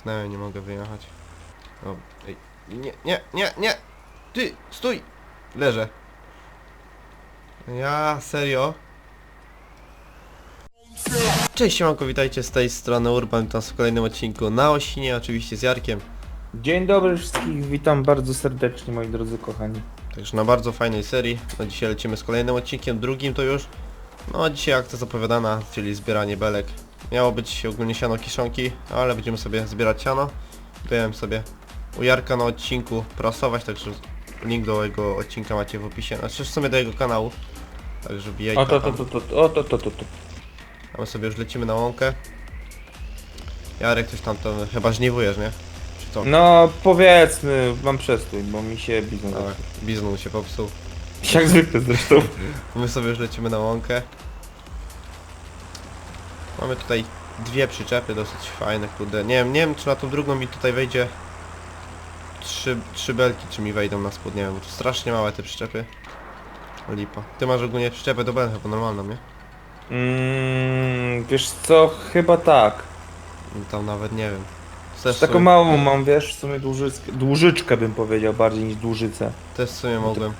Utknąłem, nie mogę wyjechać. O, ej, nie, nie, nie, nie! Ty, stój! Leżę. Ja, serio? Cześć siemanko, witajcie z tej strony Urban, witam w kolejnym odcinku na Osinie, oczywiście z Jarkiem. Dzień dobry wszystkich, witam bardzo serdecznie moi drodzy kochani. Także na bardzo fajnej serii. No dzisiaj lecimy z kolejnym odcinkiem, drugim to już. No a dzisiaj akcja zapowiadana, czyli zbieranie belek. Miało być ogólnie siano kiszonki, ale będziemy sobie zbierać siano. Byłem sobie u Jarka na odcinku prasować, także link do jego odcinka macie w opisie. Znaczy w sumie do jego kanału. Także wbijajcie O to, to, tam. to, to, o to, to, to, to. A my sobie już lecimy na łąkę. Jarek coś tam to chyba żniwujesz, nie? Czy co? No powiedzmy, mam przestój, bo mi się biznes Tak, bizon się popsuł. Jak zwykle zresztą. My sobie już lecimy na łąkę. Mamy tutaj dwie przyczepy dosyć fajne, kurde. Nie wiem, nie wiem czy na tą drugą mi tutaj wejdzie trzy, trzy belki, czy mi wejdą na spód, nie wiem, bo to strasznie małe te przyczepy. Lipa. Ty masz ogólnie przyczepę do bel chyba normalną, nie? Mm, wiesz co, chyba tak. No Tam nawet nie wiem. Też Taką sobie, małą mam, wiesz, w sumie dłużyckę, dłużyczkę bym powiedział, bardziej niż dłużycę. też w sumie mogłem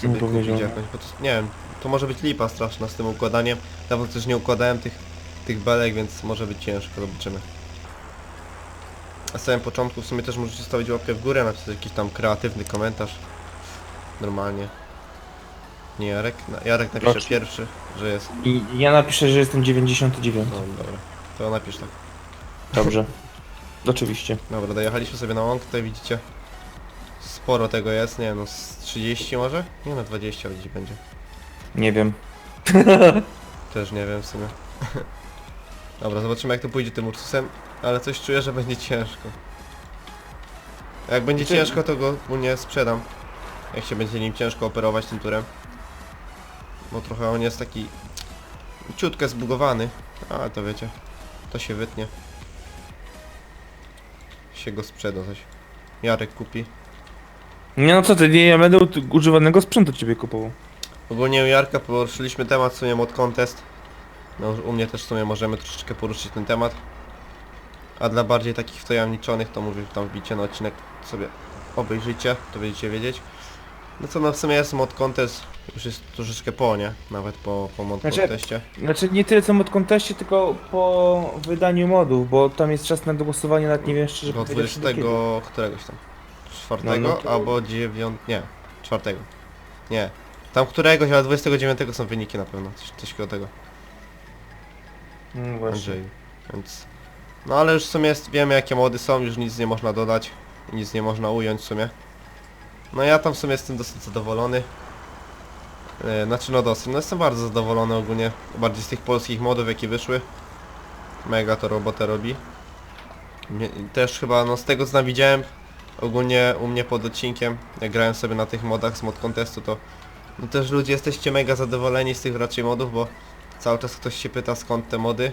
sobie kupić powiedział. jakąś, bo to, nie wiem, to może być lipa straszna z tym układaniem. Dawno też nie układałem tych, tych belek, więc może być ciężko, zobaczymy. Na samym początku w sumie też możecie stawić łapkę w górę, napisać jakiś tam kreatywny komentarz. Normalnie. Nie Jarek? Na- Jarek napisze Proszę. pierwszy, że jest. I ja napiszę, że jestem 99. No dobra. To napisz tak. Dobrze. Oczywiście. Dobra, dojechaliśmy sobie na łąk, tutaj widzicie. Sporo tego jest, nie no, z 30 może? Nie no, 20 gdzieś będzie. Nie wiem. Też nie wiem w sumie. Dobra, zobaczymy jak to pójdzie tym Ursusem, ale coś czuję, że będzie ciężko. Jak będzie Czy- ciężko, to go nie sprzedam. Jak się będzie nim ciężko operować tym turem. Bo trochę on jest taki ciutkę zbugowany, ale to wiecie, to się wytnie. Się go sprzeda coś. Jarek kupi. Nie no co ty, nie, ja będę ut- używanego sprzętu ciebie kupował. Ogólnie u Jarka poruszyliśmy temat w sumie mod contest. No u mnie też w sumie możemy troszeczkę poruszyć ten temat. A dla bardziej takich wtajemniczonych to mówię, tam wbicie na odcinek sobie obejrzyjcie, to będziecie wiedzieć. No co no w sumie jest mod contest, już jest troszeczkę po, nie? Nawet po, po mod Znaczy- conteście. Znaczy nie tyle co mod konteście, tylko po wydaniu modów, bo tam jest czas na głosowanie, nawet nie wiem szczerze Do powiedziawszy, 20 do kiedy. któregoś tam. Czwartego No, no to- albo 9. Nie, czwartego. Nie. Tam któregoś, ale 29 są wyniki na pewno. Coś, coś koło tego. No. Więc... No ale już w sumie jest, wiemy jakie mody są, już nic nie można dodać. Nic nie można ująć w sumie. No ja tam w sumie jestem dosyć zadowolony. E, Znaczy no dosyć, no jestem bardzo zadowolony ogólnie. Bardziej z tych polskich modów jakie wyszły. Mega to robotę robi. Mnie- Też chyba no z tego co widziałem ogólnie u mnie pod odcinkiem, jak grałem sobie na tych modach z mod contestu to no też ludzie jesteście mega zadowoleni z tych raczej modów, bo cały czas ktoś się pyta skąd te mody.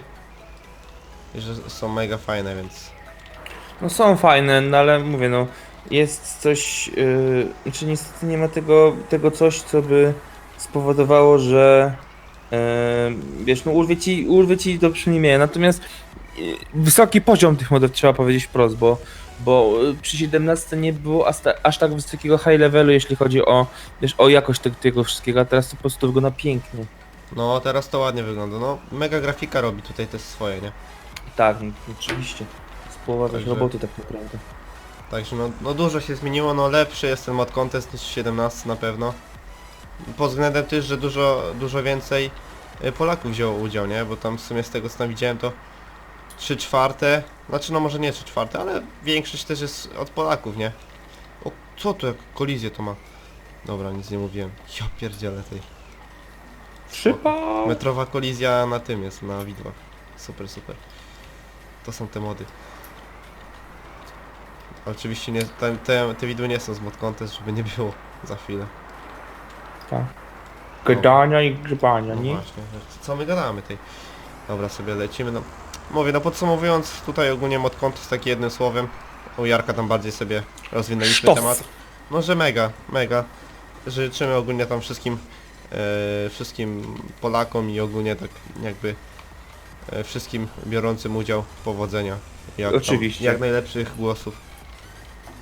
I że są mega fajne, więc No są fajne, no ale mówię no, jest coś, yy, niestety nie ma tego, tego coś, co by spowodowało, że yy, wiesz, no urwie ci, urwie ci to przynajmniej, natomiast yy, wysoki poziom tych modów trzeba powiedzieć wprost, bo, bo yy, przy 17 nie było aż, aż tak wysokiego high levelu, jeśli chodzi o, wiesz, o jakość te, tego wszystkiego, a teraz to po prostu wygląda pięknie. No teraz to ładnie wygląda. No mega grafika robi tutaj te swoje, nie? Tak, no, oczywiście. Z połowa też roboty tak naprawdę. Także no, no dużo się zmieniło, no lepszy jest ten mod contest niż 17 na pewno. Pod względem też, że dużo, dużo więcej y, Polaków wzięło udział, nie? Bo tam w sumie z tego co tam widziałem to 3 czwarte, znaczy no może nie 3 czwarte, ale większość też jest od Polaków, nie? O, co to jak kolizję to ma? Dobra, nic nie mówiłem. Ja pierdzielę tej. Przypał! Metrowa kolizja na tym jest, na widłach. Super, super. To są te mody. Oczywiście nie, te, te, te widły nie są z mod contest, żeby nie było za chwilę. Tak. Gadania i grzebania, No nie? właśnie, co my gadamy tej. Dobra, sobie lecimy, no. Mówię, no podsumowując, tutaj ogólnie mod contest tak jednym słowem. U Jarka tam bardziej sobie rozwinęliśmy Sztos. temat. No, że mega, mega. Życzymy ogólnie tam wszystkim, wszystkim Polakom i ogólnie tak jakby e, wszystkim biorącym udział powodzenia. Jak tam- Oczywiście. jak najlepszych głosów.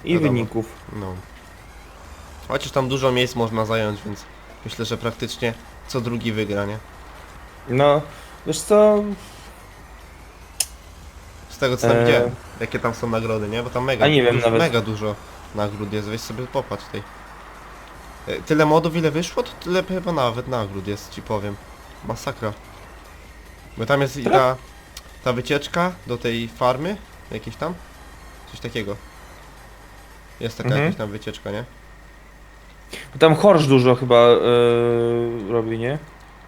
I Wiadomo. wyników. No. Chociaż tam dużo miejsc można zająć, więc myślę, że praktycznie co drugi wygra, nie? No, wiesz co, Z tego co tam Eee. widziałem, jakie tam są nagrody, nie? Bo tam mega, A nie wiem dużo, nawet. mega dużo nagród jest, weź sobie popatrz tej. E, Tyle modów ile wyszło, to tyle chyba nawet nagród jest, ci powiem. Masakra. Bo tam jest i ta, ta wycieczka do tej farmy, jakiejś tam, coś takiego. Jest taka Mhm. jakaś tam wycieczka, nie? tam Horsz dużo chyba yy, robi, nie?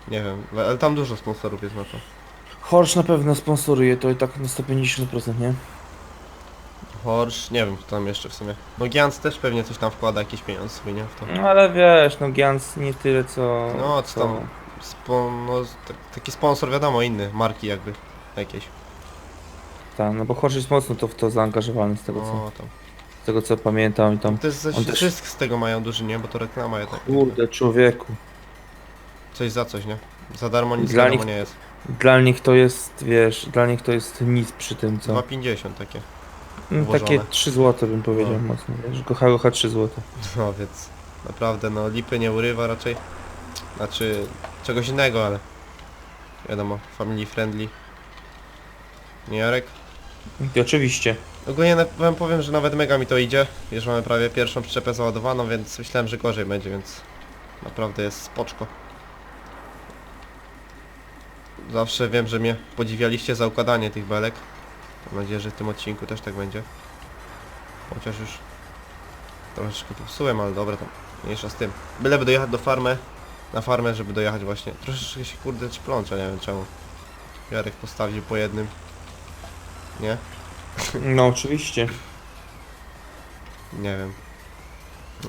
Nie wiem, ale tam dużo sponsorów jest na to. Horsz na pewno sponsoruje to i tak na 150%, nie? Horsz, nie wiem kto tam jeszcze w sumie. No Giants też pewnie coś tam wkłada jakieś pieniądze sobie, nie? W to. No ale wiesz, no Giants nie tyle co... No, co tam? Spo, no, tak, taki sponsor wiadomo, inny, marki jakby, jakieś. Tak, no bo Horsz jest mocno to w to zaangażowany z tego co, No, tam. z tego co pamiętam i tam... To jest on też- z tego mają duży, nie? Bo to reklama jednak. Kurde, człowieku. Coś za coś, nie? Za darmo nic Dla nich- nie jest. Dla nich to jest, wiesz, dla nich to jest nic przy tym co... 2,50 takie. No, włożone. takie 3 zł bym powiedział No. mocno, wiesz, kocha kocha 3 zł. No więc naprawdę no lipy nie urywa raczej. Znaczy czegoś innego, ale wiadomo, family friendly. Nie Jarek? I oczywiście. Ogólnie na- wam powiem, że nawet mega mi to idzie. Już mamy prawie pierwszą przyczepę załadowaną, więc myślałem, że gorzej będzie, więc naprawdę jest spoczko. Zawsze wiem, że mnie podziwialiście za układanie tych belek. Mam nadzieję, że w tym odcinku też tak będzie. Chociaż już troszeczkę popsułem, ale dobra, tam mniejsza z tym. Byleby dojechać do farmy, na farmę, żeby dojechać właśnie. Troszeczkę się kurde plącza, nie wiem czemu. Jarek postawił po jednym. Nie? No oczywiście. Nie wiem.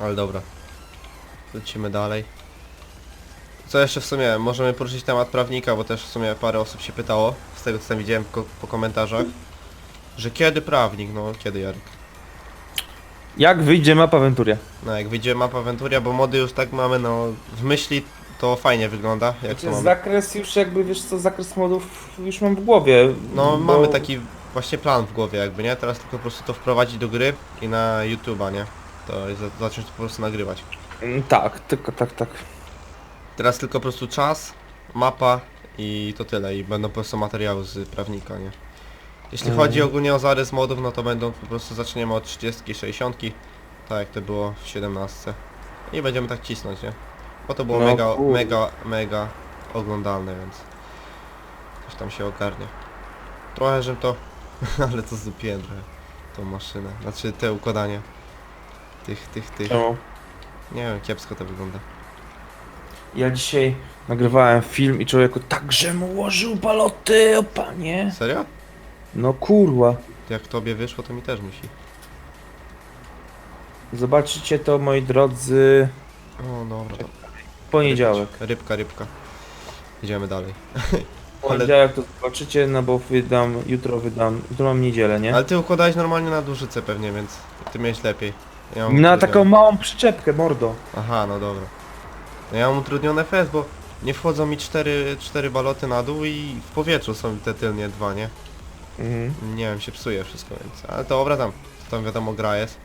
Ale dobra. Lecimy dalej. Co jeszcze w sumie? Możemy poruszyć temat prawnika, bo też w sumie parę osób się pytało, z tego co tam widziałem po komentarzach, że kiedy prawnik? No kiedy Jarek? Jak wyjdzie mapa Venturia? No jak wyjdzie mapa Venturia, bo mody już tak mamy, no w myśli to fajnie wygląda, jak to Znaczy, mamy. zakres już jakby, wiesz co, zakres modów już mam w głowie. No bo- mamy taki właśnie plan w głowie jakby, nie? Teraz tylko po prostu to wprowadzić do gry i na YouTube'a, nie? To jest za- zacząć to po prostu nagrywać. Mm, Tak, tylko tak, tak. Teraz tylko po prostu czas, mapa i to tyle i będą po prostu materiały z prawnika, nie? Jeśli chodzi ogólnie o zarys modów, no to będą po prostu zaczniemy od 30, 60, tak jak to było w 17 i będziemy tak cisnąć, nie? Bo to było No mega, kurde. mega, mega oglądalne, więc coś tam się ogarnie. Trochę, że to, ale to zdupiłem trochę tą maszynę, znaczy te układanie tych, tych, tych, No. nie wiem, kiepsko to wygląda. Ja dzisiaj nagrywałem film i człowieku tak, że mu ułożył baloty, o panie. Serio? No kurwa. Jak tobie wyszło, to mi też musi. Zobaczycie to, moi drodzy, O, dobra. to- w poniedziałek. Rybka, rybka. Idziemy dalej. W poniedziałek to zobaczycie, no bo wydam, jutro wydam, jutro mam niedzielę, nie? Ale ty układałeś normalnie na dużycę pewnie, więc ty miałeś lepiej. Ja mam Na utrudnione. taką małą przyczepkę, mordo. Aha, no dobra. No ja mam utrudnione FS, bo nie wchodzą mi cztery, cztery baloty na dół i w powietrzu są te tylnie dwa, nie? Mhm. Nie wiem, się psuje wszystko, więc... Ale to dobra tam. Tam wiadomo gra jest.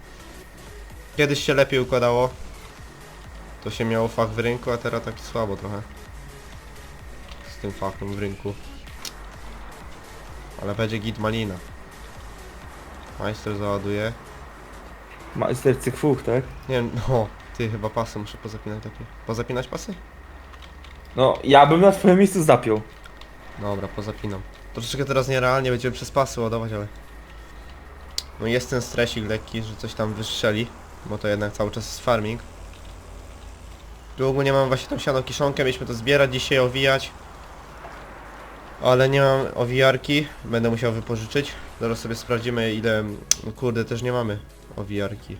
Kiedyś się lepiej układało. To się miało fach w rynku, a teraz tak słabo trochę. Z tym fachem w rynku. Ale będzie git malina. Majster załaduje. Majster cykfuch, tak? Nie wiem, no, ty chyba pasy muszę pozapinać takie. Pozapinać pasy? No, ja bym na twoim miejscu zapiął. Dobra, pozapinam. Troszeczkę teraz nierealnie będziemy przez pasy ładować, ale... No jest ten stresik lekki, że coś tam wystrzeli, bo to jednak cały czas jest farming. Tu ogólnie mam właśnie tą siano kiszonkę, mieliśmy to zbierać dzisiaj, owijać. Ale nie mam owijarki, będę musiał wypożyczyć. Zaraz sobie sprawdzimy ile... No kurde, też nie mamy owijarki.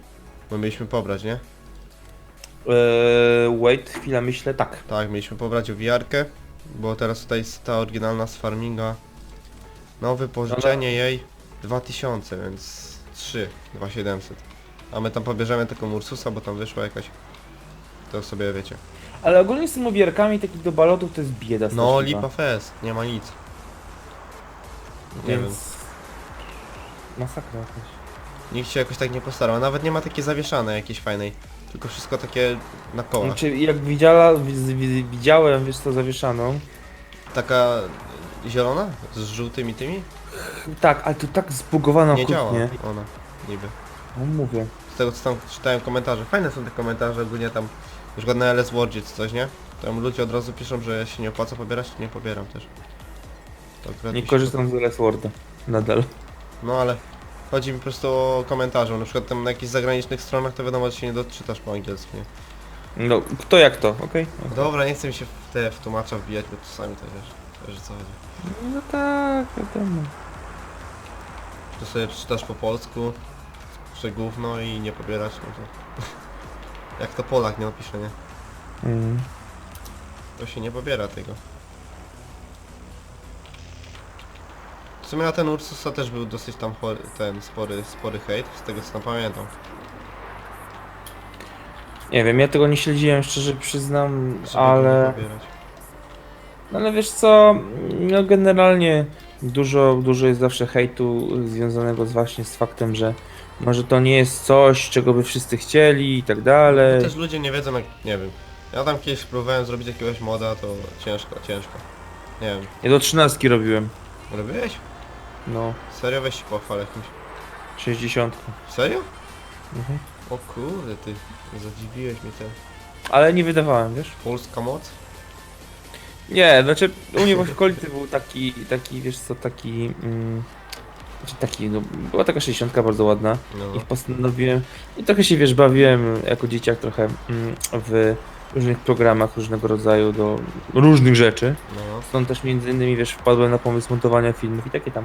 Bo mieliśmy pobrać, nie? Eee, wait, chwila, myślę, tak. Tak, mieliśmy pobrać owijarkę, bo teraz tutaj jest ta oryginalna z farminga. No wypożyczenie jej 2000, więc 3, 2700. A my tam pobierzemy taką Ursusa, bo tam wyszła jakaś... To sobie wiecie. Ale ogólnie z tymi obierkami takich do balotów to jest bieda No straszliwa. lipa fest, nie ma nic. Nie Więc... Masakra jakaś. Nikt się jakoś tak nie postarał. Nawet nie ma takiej zawieszane jakiejś fajnej. Tylko wszystko takie na kołach. Znaczy, jak widziała, wi- wi- widziałem, wiesz co, zawieszaną. Taka zielona? Z żółtymi tymi? Tak, ale to tak zbugowana Nie działa okrutnie. ona. Niby. No mówię. Z tego co tam czytałem komentarze. Fajne są te komentarze ogólnie tam. Na przykład na LS Wordzie czy coś, nie? Tam ludzie od razu piszą, że się nie opłaca pobierać, to nie pobieram też. To akurat Nie mi się korzystam z LS Worda. Nadal. No ale chodzi mi po prostu o komentarze. Na przykład tam na jakichś zagranicznych stronach to wiadomo, że się nie doczytasz po angielsku, nie? No, kto jak to, okej? Dobra, nie chcę mi się w te w tłumacza wbijać, bo czasami to wiesz, wiesz o co chodzi. No tak, wiadomo. To sobie przeczytasz po polsku, że gówno i nie pobierać, no to... Jak to Polak nie napisze, nie? Mm. To się nie pobiera tego. W sumie na ten Ursusa też był dosyć tam chory, ten spory, spory hejt, z tego co tam pamiętam. Nie wiem, ja tego nie śledziłem, szczerze przyznam, go ale... nie pobierać. No ale wiesz co, no generalnie dużo, dużo jest zawsze hejtu związanego z właśnie z faktem, że może to nie jest coś, czego by wszyscy chcieli i tak dalej. Też ludzie nie wiedzą jak, nie wiem. Ja tam kiedyś próbowałem zrobić jakiegoś moda, to ciężko, ciężko. Nie wiem. Ja do trzynastki robiłem, Robiłeś? no, Serio? Weź się pochwal jakimś. 60. Serio? Mhm. O kurde ty, zadziwiłeś mnie ten. Ale nie wydawałem, wiesz? Polska moc? Nie, znaczy u mnie w okolicy był taki, taki, wiesz co, taki... Mm, znaczy taki, no, była taka 60 bardzo ładna. No. I postanowiłem, i trochę się wiesz, bawiłem jako dzieciak trochę mm, w różnych programach różnego rodzaju do różnych rzeczy. No. Stąd też między innymi wiesz, wpadłem na pomysł montowania filmów i takie tam.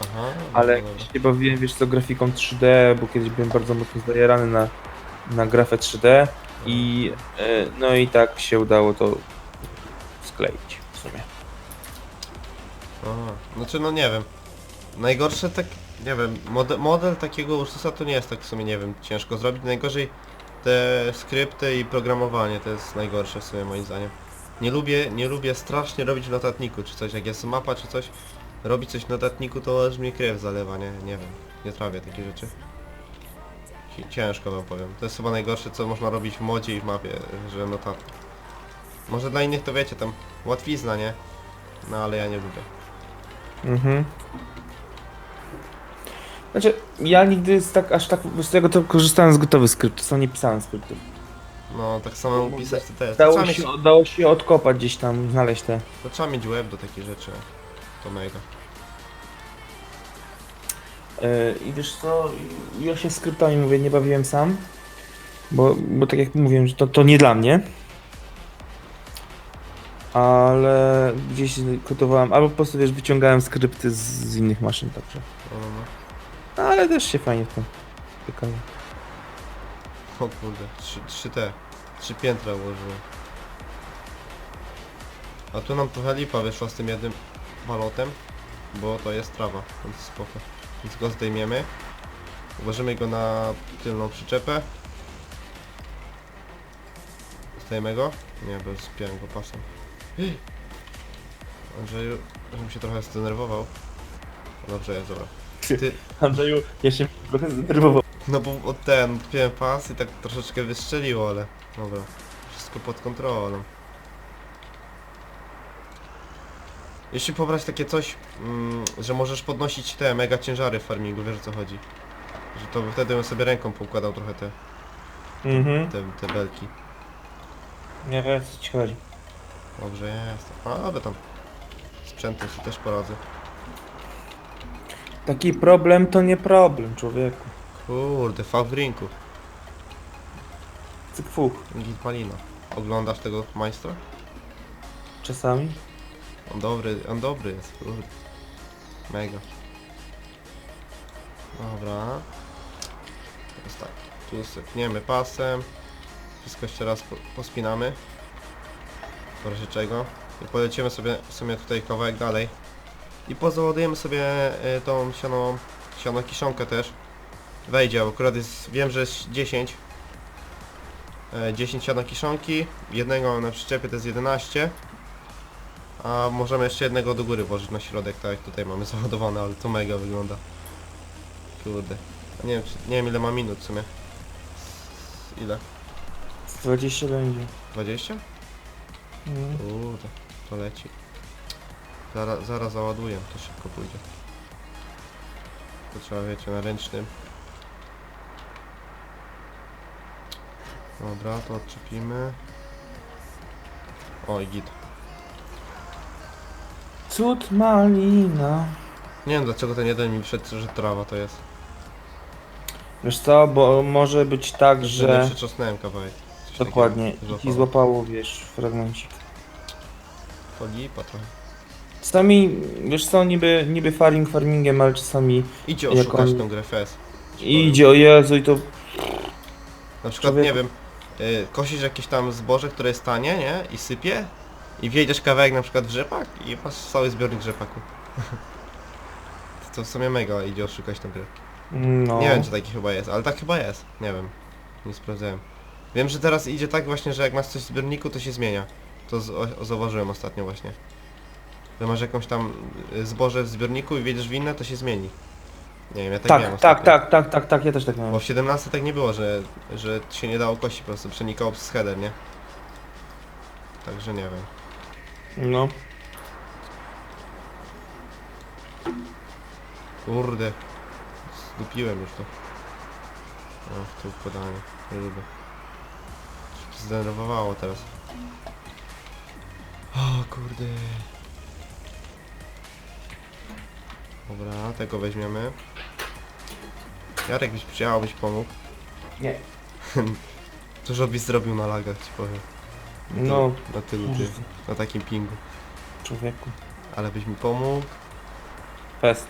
Aha. Ale no dobra. się bawiłem wiesz co grafiką 3D, bo kiedyś byłem bardzo mocno zajarany na, na grafę 3D i e, no i tak się udało to w sumie. Znaczy no nie wiem. Najgorsze tak, nie wiem, model, model takiego Ursusa to nie jest tak w sumie, nie wiem, ciężko zrobić. Najgorzej te skrypty i programowanie to jest najgorsze w sumie moim zdaniem. Nie lubię, nie lubię strasznie robić w notatniku czy coś, jak jest mapa czy coś, robić coś w notatniku to aż mnie krew zalewa, nie, nie wiem, nie trawię takich rzeczy. Ci- Ciężko wam powiem. To jest chyba najgorsze co można robić w modzie i w mapie, że notatnik. Może dla innych to wiecie, tam łatwizna, nie? No ale ja nie lubię. Mhm. Znaczy, ja nigdy z tak, aż tak, z tego to korzystałem z gotowych skryptów, sam nie pisałem skryptów. No, tak samo pisać to też. To Dało trzeba, mieć, się, dało się odkopać gdzieś tam, znaleźć te. to trzeba mieć web do takich rzeczy. To mega. Yy, I wiesz co, ja się skryptami mówię, nie bawiłem sam, bo, bo tak jak mówiłem, że to, to nie dla mnie. Ale gdzieś kotowałem, albo po prostu wiesz, wyciągałem skrypty z, z innych maszyn także. No, no, ale też się fajnie w tym pykało. O kurde, trzy, trzy te. Trzy piętra ułożyłem. A tu nam trochę lipa wyszła z tym jednym balotem, bo to jest trawa, więc spoko. Więc go zdejmiemy. Ułożymy go na tylną przyczepę. Zdejmę go? Nie, bo spiąłem go pasem. Andrzeju, żebym się trochę zdenerwował. Dobrze jest, dobra. Ty, Andrzeju, ja się trochę zdenerwował. no bo od ten, odpiąłem pas i tak troszeczkę wystrzeliło, ale dobra. Wszystko pod kontrolą. Jeśli pobrać takie coś, mm, że możesz podnosić te mega ciężary w farmingu, wiesz o co chodzi? Że to wtedy bym sobie ręką poukładał trochę te, Mhm. te, te belki. Nie wiem, co ci chodzi. Dobrze jest. A, ale tam sprzętem się też poradzę. Taki problem to nie problem, człowieku. Kurde, rynku. Cyk fuch. Git Palina. Oglądasz tego majstra? Czasami. On dobry, on dobry jest, kurde. Mega. Dobra. Teraz tak, tu sypniemy pasem. Wszystko jeszcze raz po, pospinamy. W razie czego. I polecimy sobie, w sumie tutaj kawałek dalej. I pozaładujemy sobie y, tą sianą, siano kiszonkę też. Wejdzie, bo akurat jest, wiem, że jest 10. E, 10 siano kiszonki, jednego na przyczepie to jest 11. A możemy jeszcze jednego do góry włożyć na środek, tak jak tutaj mamy załadowane, ale to mega wygląda. Kurde. Nie wiem, czy, nie wiem ile ma minut w sumie. Ile? 20 będzie. 20? Mm. Kurde, to leci. Zaraz, zaraz załaduję, to szybko pójdzie. To trzeba, wiecie, na ręcznym. Dobra, to odczepimy. Oj, git. Cud malina. Nie wiem dlaczego ten jeden mi wszedł, że trawa to jest. Wiesz co, bo może być tak, Że nie że... przytrzasnąłem kawałek. Dokładnie. takiego I ci złapało. wiesz, fragmencik. To lipa trochę. Czasami, wiesz co, niby, niby farming farmingiem, ale czasami Idzie Jak oszukać on- tą grę FS. idzie, o Jezu, i to... Na przykład, Człowieku. nie wiem, y, kosisz jakieś tam zboże, które jest tanie, nie? I sypie. I wjedziesz kawałek na przykład w rzepak i masz cały zbiornik rzepaku. to w sumie mega idzie oszukać tą grę. No. Nie wiem czy taki chyba jest, ale tak chyba jest. Nie wiem. Nie sprawdzałem. Wiem, że teraz idzie tak właśnie, że jak masz coś w zbiorniku, to się zmienia. To z, o, zauważyłem ostatnio właśnie. Że masz jakąś tam y, zboże w zbiorniku i wjedziesz w inne, to się zmieni. Nie wiem, ja tak, miałem Tak, tak, ostatnio. tak, tak, tak, tak, ja też tak miałem. Bo w 17 tak nie było, że, że się nie dało kości, po prostu przenikało przez header, nie? Także nie wiem. No. Kurde. Zdupiłem już to. O, w to układanie. Nie lubię. Się Zdenerwowało teraz. O kurde. Dobra, tego weźmiemy. Jarek byś przyjechał, byś pomógł. Nie. Dużo byś zrobił na lagach, ci powiem. Na No, tylu- Na tylu ty, na takim pingu. człowieku. Ale byś mi pomógł. Fest.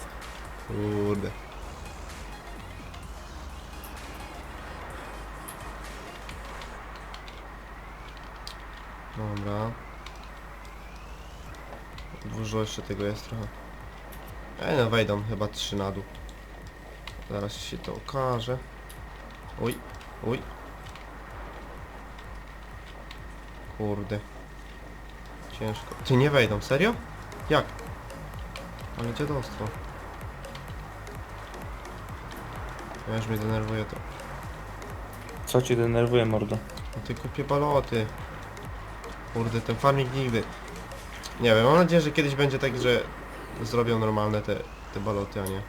Kurde. Dobra. Dużo jeszcze tego jest trochę. Ej no wejdą chyba trzy na dół. Zaraz się to okaże. Uj, uj. Kurde. Ciężko. Ty nie wejdą, serio? Jak? Ale dziadostwo. Ja już mnie denerwuje to. Co cię denerwuje, mordo? No ty kupię baloty. Kurde, ten farming nigdy. Nie wiem, mam nadzieję, że kiedyś będzie tak, że zrobią normalne te, te baloty, a nie.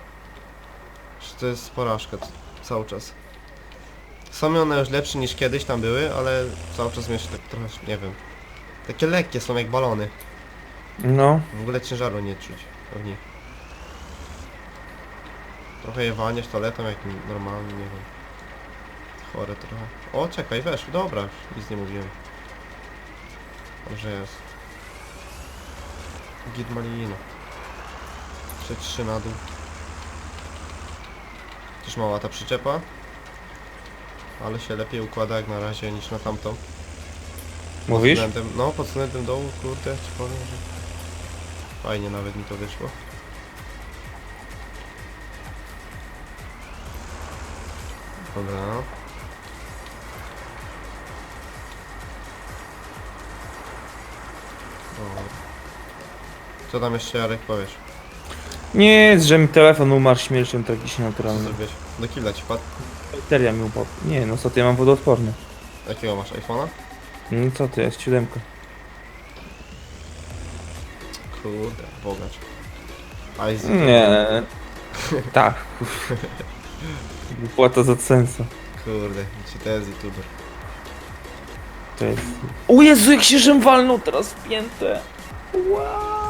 Że to jest porażka cały czas. Są one już lepsze niż kiedyś tam były, ale cały czas jeszcze tak trochę, nie wiem. Takie lekkie są jak balony. No. W ogóle ciężaru nie czuć w nich. Trochę je walniesz toaletą jak normalnie, nie wiem. Chore trochę. O, czekaj, weszł, dobra, nic nie mówiłem. Dobrze jest. Git malina. Trzy, trzy na dół. Też mała ta przyczepa. Ale się lepiej układa jak na razie niż na tamtą. Mówisz? Pod względem, no, pod względem dołu, kurde, ci powiem, że fajnie nawet mi to wyszło. Dobra. Co tam jeszcze Jarek powiesz? Nie, że mi telefon umarł śmiercią tragicznie Co naturalną. zrobiłeś? Do killa ci padł? Bateria mi upadła. Nie, no co ty, ja mam wodoodporny. Jakiego masz iPhone'a? No co ty, jest siódemka. Kurde, bogacz. Isaac. Nie. tak. Płata za sensu. Kurde, ci to jest youtuber. To jest... O Jezu, jak się żem walnął teraz w piętę. Wow.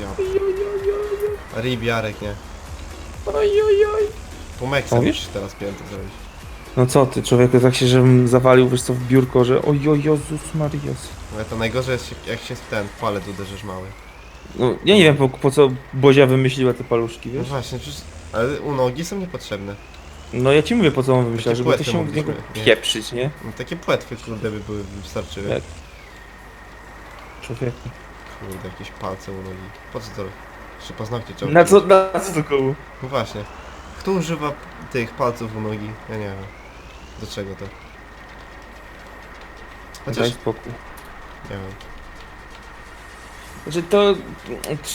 Ja. Rib Jarek, nie? Oj, oj, oj. Pumeksa Mówisz? musisz teraz pięty zrobić. No co ty, człowieku, tak się żebym zawalił, wiesz co, w biurko, że oj, oj, Jezus Marias. Ale to najgorzej jest się- jak się w ten palec uderzysz mały. No, ja nie wiem po, po co Bozia wymyśliła te paluszki, No wiesz? właśnie, przecież... Ale u nogi są niepotrzebne. No ja ci mówię po co on wymyślał, Takie żeby to płetwy się w mogliśmy, nie? pieprzyć, nie? No, takie płetwy kurde by były wystarczyły. Jak? Człowieku. Kurde, jakieś palce u nogi. Po co to? Jeszcze paznokcie trzeba Na co, na co to koło? No właśnie. Kto używa tych palców u nogi? Ja nie wiem. Do czego to? Chociaż... Daj spokój. Nie wiem. Znaczy to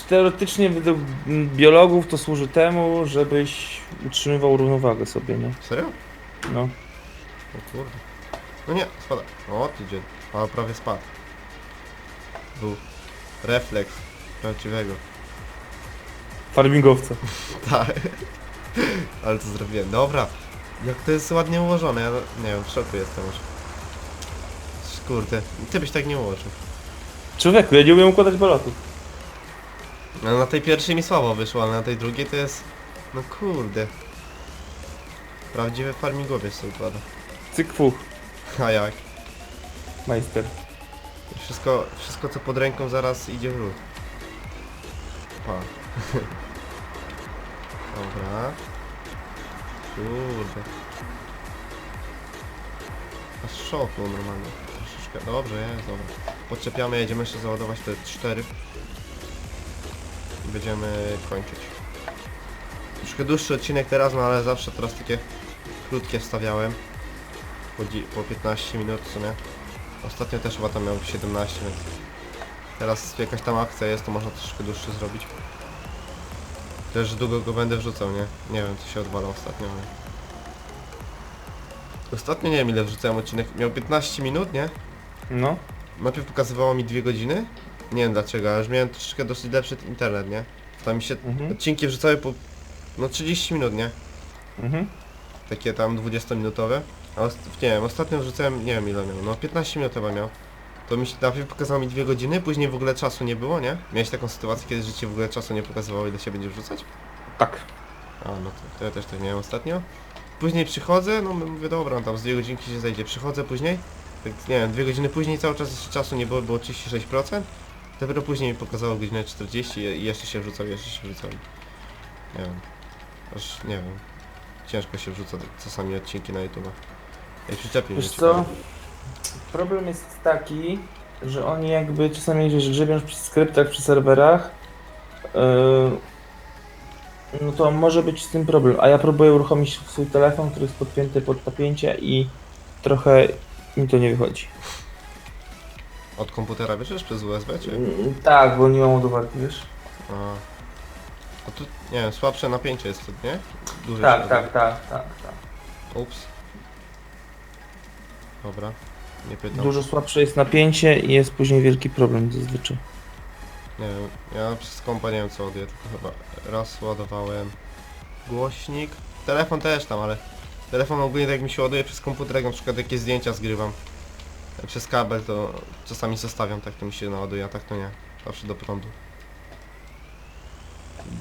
teoretycznie według biologów to służy temu, żebyś utrzymywał równowagę sobie, nie? Serio? No. O kurde. No nie, spada. O, ty idzie. A prawie spadł. Był refleks prawdziwego. Farmingowca. Tak. Ale to zrobiłem. Dobra. Jak to jest ładnie ułożone, ja nie wiem, w szoku jestem już. Kurde, ty byś tak nie ułożył. Człowieku, ja nie umiem układać balotów. No na tej pierwszej mi słabo wyszło, ale na tej drugiej to jest... No kurde. Prawdziwy farmingowiec się układa. Cyk fuch, A jak? majster. Wszystko, wszystko co pod ręką zaraz idzie w lód. Pa. Dobra. Kurde. Aż szok był normalnie. Troszeczkę. Dobrze jest, dobra. Podczepiamy, jedziemy jeszcze załadować te cztery. I będziemy kończyć. Troszkę dłuższy odcinek teraz, no ale zawsze teraz takie krótkie wstawiałem. Po, po 15 minut w sumie. Ostatnio też chyba tam miał 17, więc teraz jakaś tam akcja jest, to można troszkę dłuższy zrobić. Też długo go będę wrzucał, nie? Nie wiem co się odwala ostatnio. Ale... Ostatnio nie wiem ile wrzucałem odcinek. Miał 15 minut, nie? No. Najpierw pokazywało mi dwie godziny. Nie wiem dlaczego, ale już miałem troszeczkę dosyć lepszy internet, nie? Tam mi się Mhm. odcinki wrzucały po no 30 minut, nie? Mhm. Takie tam 20-minutowe. A ost- nie wiem, ostatnio wrzucałem, nie wiem ile miał, no 15 minut chyba miał. To mi się najpierw pokazało mi dwie godziny, później w ogóle czasu nie było, nie? Miałeś taką sytuację, kiedy życie w ogóle czasu nie pokazywało ile się będzie wrzucać? Tak. A no to, to ja też tak miałem ostatnio. Później przychodzę, no mówię dobra, no tam z dwie godzinki się zejdzie. Przychodzę później, tak, nie wiem, dwie godziny później cały czas jeszcze czasu nie było, było 36%. Dopiero później mi pokazało godzinę 40 i jeszcze się wrzucał, jeszcze się wrzucał. Nie wiem. Aż nie wiem. Ciężko się wrzuca czasami odcinki na YouTube. Ej, przyczepił mnie Wiesz co? Problem jest taki, że oni jakby czasami wiesz, grzebią przy skryptach, przy serwerach. Yy, no to może być z tym problem. A ja próbuję uruchomić swój telefon, który jest podpięty pod napięcie i trochę mi to nie wychodzi. Od komputera bierzesz przez USB, czy? Mm, Tak, bo nie mam ładowarki, wiesz? A. A tu, nie wiem, słabsze napięcie jest tu, nie? Duże Tak, tak, tak, tak, tak. Ups. Dobra. Nie pytam. Dużo słabsze jest napięcie i jest później wielki problem zazwyczaj. Nie wiem, ja przez kompa nie wiem co ładuję, tylko chyba raz ładowałem głośnik. Telefon też tam, ale telefon ogólnie tak jak mi się ładuje przez komputer, jak na przykład jakieś zdjęcia zgrywam. Przez kabel to czasami zostawiam, tak to mi się naładuje, a tak to nie. Zawsze do prądu.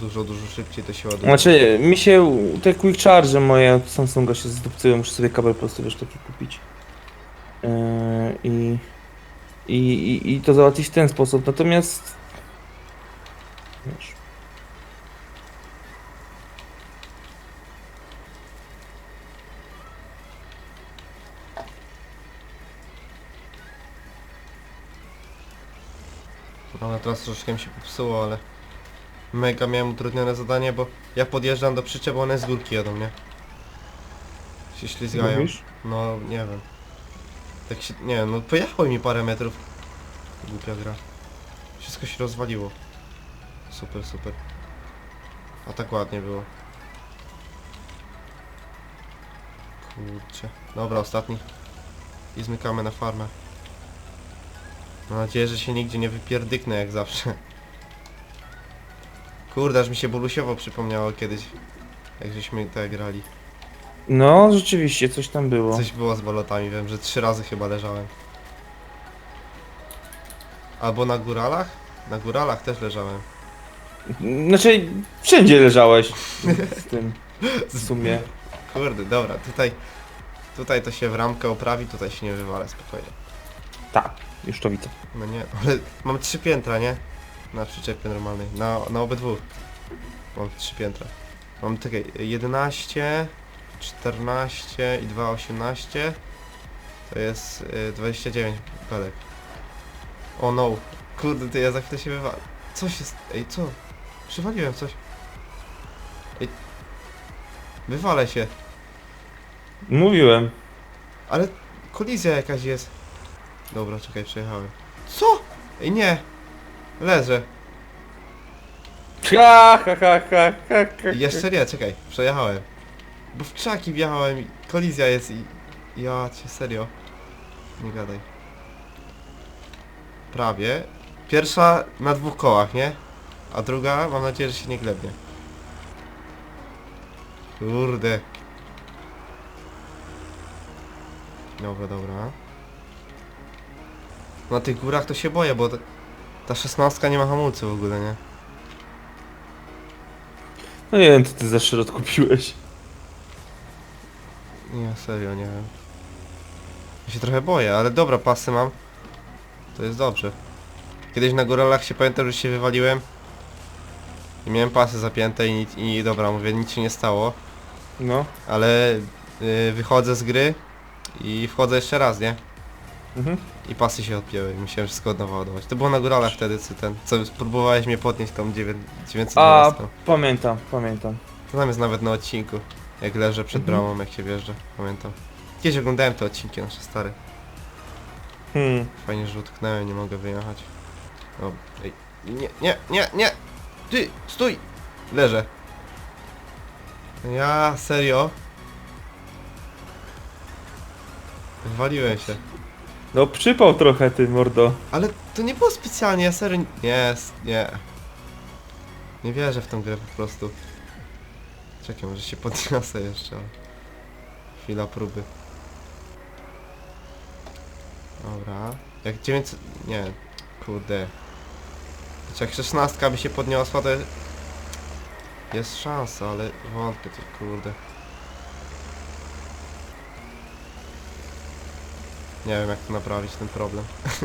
Dużo, dużo szybciej to się ładuje. Znaczy, mi się te quick charge moje od Samsunga się zdupcyły, muszę sobie kabel po prostu wiesz taki kupić. Yy, i, i, i, to załatwić w ten sposób. Natomiast wiesz, No ale teraz troszeczkę mi się popsuło, ale mega miałem utrudnione zadanie, bo ja podjeżdżam do przyczep, one z górki jadą, nie? Się ślizgają. mówisz? No, nie wiem. Tak się, nie no pojechało mi parę metrów. Głupia gra. Wszystko się rozwaliło. Super, super. A tak ładnie było. Kurczę. Dobra, ostatni. I zmykamy na farmę. Mam nadzieję, że się nigdzie nie wypierdyknę jak zawsze. Kurde, aż mi się bolusiowo przypomniało kiedyś. Jak żeśmy tak grali. No, rzeczywiście, coś tam było. Coś było z bolotami, wiem, że trzy razy chyba leżałem. Albo na góralach? Na góralach też leżałem. Znaczy, wszędzie leżałeś z tym w sumie. Kurde, dobra, tutaj... Tutaj to się w ramkę oprawi, tutaj się nie wywalę spokojnie. Tak, już to widzę. No nie, ale mam trzy piętra, nie? Na przyczepie normalnej, na, na obydwu. Mam trzy piętra. Mam takie 11, 14 i 2, 18. To jest y, 29 belek. O no, kurde, ty ja za chwilę się wywalę. Coś jest, ej co? Przywaliłem coś. Ej. Wywalę się, Mówiłem. ale kolizja jakaś jest. Dobra, czekaj, przejechałem. Co? Ej nie! Leżę. Ha, ha, ha, ha, ha, ha. Jeszcze nie, czekaj, przejechałem. Bo w krzaki wjechałem i kolizja jest i... Ja cię, serio. Nie gadaj. Prawie. Pierwsza na dwóch kołach, nie? A druga, mam nadzieję, że się nie glebnie. Kurde. Dobra, dobra. Na tych górach to się boję, bo ta- szesnastka nie ma hamulcy w ogóle, nie? No nie wiem, co ty za szrot kupiłeś. Nie, serio, nie wiem. Ja się trochę boję, ale dobra, pasy mam. To jest dobrze. Kiedyś na góralach się pamiętam, że się wywaliłem. I miałem pasy zapięte i, nic- i dobra, mówię, nic się nie stało. No. Ale y, wychodzę z gry i wchodzę jeszcze raz, nie? Mhm. I pasy się odpięły i musiałem wszystko od nowa ładować. To było na góralach wtedy, co ten, co próbowałeś mnie podnieść tą 9 A, 912. pamiętam, pamiętam. To tam jest nawet na odcinku. Jak leżę przed Mhm. bramą, jak się wjeżdża. Pamiętam. Kiedyś oglądałem te odcinki nasze stare. Hmm. Fajnie, że utknąłem, nie mogę wyjechać. O, ej. Nie, nie, nie, nie! Ty, stój! Leżę. Ja, serio? Wywaliłem się. No przypał trochę ty, mordo. Ale to nie było specjalnie, ja serio... Nie, s- nie. Nie wierzę w tą grę po prostu. Czekaj, może się podniosę jeszcze. Chwila próby. Dobra. Jak 900... Nie. Kurde. Znaczy jak 16 by się podniosła, to... Jest szansa, ale wątpię to, kurde. Nie wiem jak to naprawić ten problem.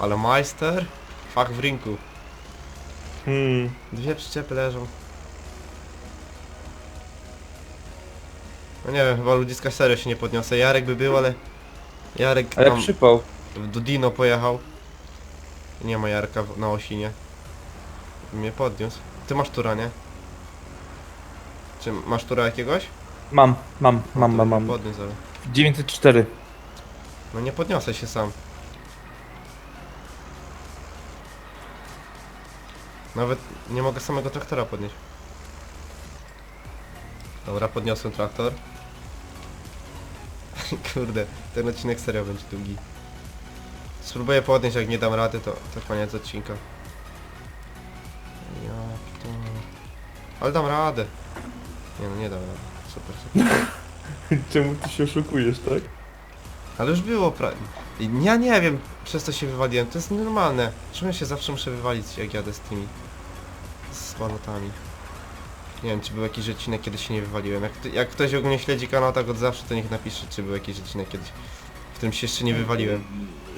Ale majster? Fach w rynku. Hmm. Dwie przyczepy leżą. No nie wiem, chyba ludziska serio się nie podniosę. Jarek by był, ale... Jarek Ale tam przypał. do Dino pojechał. Nie ma Jarka w- na Osinie. Mnie podniósł. Ty masz tura, nie? Czy masz tura jakiegoś? Mam, mam, No mam, to mam, mnie mam. Podniósł, ale... 904. No nie podniosę się sam. Nawet nie mogę samego traktora podnieść. Dobra, podniosłem traktor. Kurde, ten odcinek serio będzie długi. Spróbuję podnieść, jak nie dam rady, to, to koniec odcinka. Ja to... Ale dam radę. Nie no, nie dam rady. Super, super. Czemu ty się oszukujesz, tak? Ale już było pra... I Ja nie wiem, przez co się wywaliłem. To jest normalne. Czemu ja się zawsze muszę wywalić, jak jadę z tymi... z balotami. Nie wiem, czy był jakiś odcinek, kiedy się nie wywaliłem. Jak, jak ktoś ogólnie śledzi kanał tak od zawsze, to niech napisze, czy był jakiś odcinek kiedyś, w którym się jeszcze nie wywaliłem.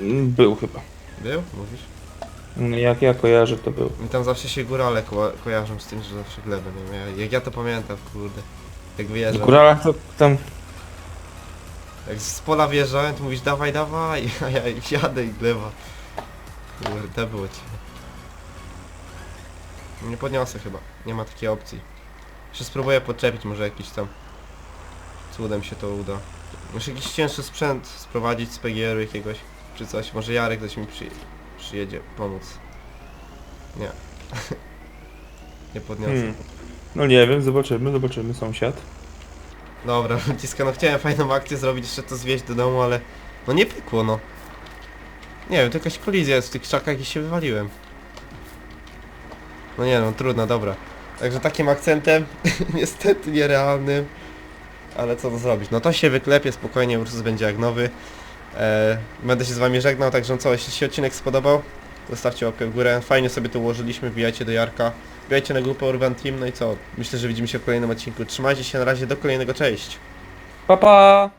Mm, Był chyba. Był? Mówisz? No, Jak ja kojarzę, to był. I tam zawsze się górale ko kojarzą z tym, że zawsze glebę, nie wiem. Ja, jak ja to pamiętam, kurde. Jak wyjeżdżam. góralach to tam... Jak z pola wjeżdżałem, to mówisz dawaj, dawaj, a ja jadę i gleba. Kurde, było ci. Nie podniosę chyba, nie ma takiej opcji. Jeszcze spróbuję podczepić, może jakiś tam cudem się to uda. Muszę jakiś cięższy sprzęt sprowadzić z PGR-u jakiegoś, czy coś. Może Jarek ktoś mi przy, przyjedzie pomóc. Nie. nie podniosę. Hmm. No nie wiem, zobaczymy, zobaczymy, sąsiad. Dobra, Ciska, no chciałem fajną akcję zrobić, jeszcze to zwieźć do domu, ale no nie pykło, no. Nie wiem, to jakaś kolizja jest w tych krzakach i się wywaliłem. No nie no, trudno, dobra. Także takim akcentem, niestety nierealnym, ale co to zrobić? No to się wyklepie, spokojnie, Ursus będzie jak nowy. E, będę się z wami żegnał, także co, jeśli się odcinek spodobał, zostawcie łapkę w górę. Fajnie sobie to ułożyliśmy, wbijajcie do Jarka. Wbijajcie na grupę Urban Team, no i co? Myślę, że widzimy się w kolejnym odcinku. Trzymajcie się na razie, do kolejnego, cześć! Pa, pa!